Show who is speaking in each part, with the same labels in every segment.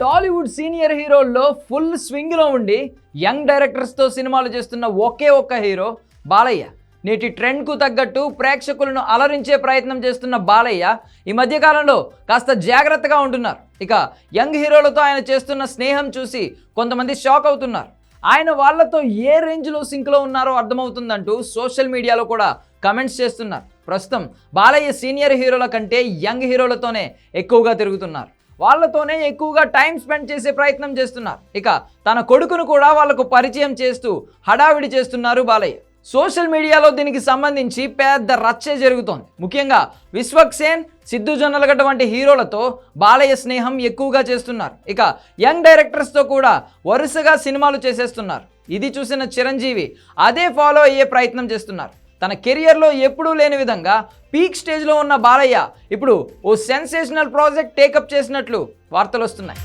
Speaker 1: Tollywood senior హీరోల్లో full స్వింగ్లో ఉండి యంగ్ డైరెక్టర్స్తో సినిమాలు చేస్తున్న ఒకే ఒక్క హీరో బాలయ్య. నేటి ట్రెండ్కు తగ్గట్టు ప్రేక్షకులను అలరించే ప్రయత్నం చేస్తున్న బాలయ్య ఈ మధ్యకాలంలో కాస్త జాగ్రత్తగా ఉంటున్నారు. ఇక యంగ్ హీరోలతో ఆయన చేస్తున్న స్నేహం చూసి కొంతమంది షాక్ అవుతున్నారు. ఆయన వాళ్ళతో ఏ రేంజ్లో సింక్లో ఉన్నారో అర్థమవుతుందంటూ సోషల్ మీడియాలో కూడా కమెంట్స్ చేస్తున్నారు. ప్రస్తుతం బాలయ్య సీనియర్ హీరోల కంటే యంగ్ హీరోలతోనే ఎక్కువగా తిరుగుతున్నారు. వాళ్ళతోనే ఎక్కువగా టైం స్పెండ్ చేసే ప్రయత్నం చేస్తున్నారు. ఇక తన కొడుకును కూడా వాళ్ళకు పరిచయం చేస్తూ హడావిడి చేస్తున్నారు బాలయ్య. సోషల్ మీడియాలో దీనికి సంబంధించి పెద్ద రచ్చే జరుగుతోంది. ముఖ్యంగా విశ్వక్సేన్ సిద్ధు జొన్నలగడ్డ వంటి హీరోలతో బాలయ్య స్నేహం ఎక్కువగా చేస్తున్నారు. ఇక యంగ్ డైరెక్టర్స్తో కూడా వరుసగా సినిమాలు చేసేస్తున్నారు. ఇది చూసిన చిరంజీవి అదే ఫాలో అయ్యే ప్రయత్నం చేస్తున్నారు. తన కెరియర్లో ఎప్పుడూ లేని విధంగా పీక్ స్టేజ్లో ఉన్న బాలయ్య ఇప్పుడు ఓ సెన్సేషనల్ ప్రాజెక్ట్ టేకప్ చేసినట్లు వార్తలు వస్తున్నాయి.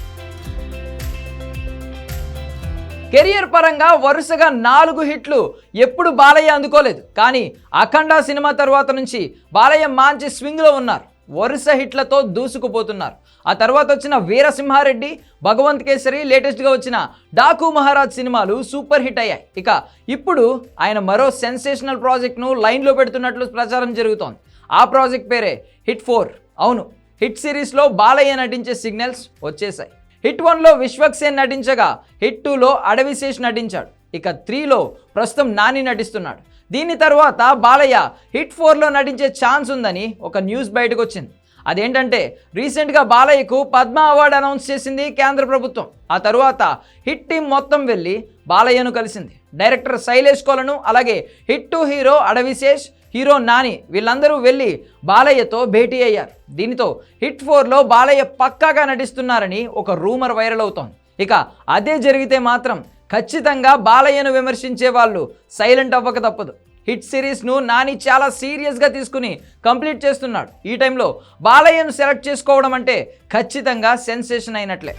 Speaker 1: కెరియర్ పరంగా వరుసగా నాలుగు హిట్లు ఎప్పుడు బాలయ్య అందుకోలేదు. కానీ అఖండ సినిమా తర్వాత నుంచి బాలయ్య మంచి స్వింగ్లో ఉన్నారు. వరుస హిట్లతో దూసుకుపోతున్నారు. ఆ తర్వాత వచ్చిన వీరసింహారెడ్డి భగవంత్ కేసరి లేటెస్ట్గా వచ్చిన డాకు మహారాజ్ సినిమాలు సూపర్ హిట్ అయ్యాయి. ఇక ఇప్పుడు ఆయన మరో సెన్సేషనల్ ప్రాజెక్ట్ను లైన్లో పెడుతున్నట్లు ప్రచారం జరుగుతోంది. ఆ ప్రాజెక్ట్ పేరే హిట్ ఫోర్. అవును హిట్ సిరీస్లో బాలయ్య నటించే సిగ్నల్స్ వచ్చేసాయి హిట్ వన్లో విశ్వక్సేన్ నటించగా హిట్ టూలో అడవిశేష్ నటించాడు. ఇక త్రీలో ప్రస్తుతం నాని నటిస్తున్నాడు. దీని తర్వాత బాలయ్య హిట్ ఫోర్లో నటించే ఛాన్స్ ఉందని ఒక న్యూస్ బయటకు వచ్చింది అదేంటంటే రీసెంట్గా బాలయ్యకు పద్మ అవార్డు అనౌన్స్ చేసింది కేంద్ర ప్రభుత్వం. ఆ తరువాత హిట్ టీం మొత్తం వెళ్ళి బాలయ్యను కలిసింది. డైరెక్టర్ శైలేష్ కోలను అలాగే hit two hero Adivi Sesh hero Nani వీళ్ళందరూ వెళ్ళి బాలయ్యతో భేటీ అయ్యారు. దీనితో హిట్ ఫోర్లో బాలయ్య పక్కాగా నటిస్తున్నారని ఒక రూమర్ వైరల్ అవుతోంది. ఇక అదే జరిగితే మాత్రం ఖచ్చితంగా బాలయ్యను విమర్శించే వాళ్ళు సైలెంట్ అవ్వక తప్పదు. హిట్ సిరీస్ను నాని చాలా సీరియస్గా తీసుకుని కంప్లీట్ చేస్తున్నాడు. ఈ టైంలో బాలయ్యను సెలెక్ట్ చేసుకోవడం అంటే ఖచ్చితంగా సెన్సేషన్ అయినట్లే.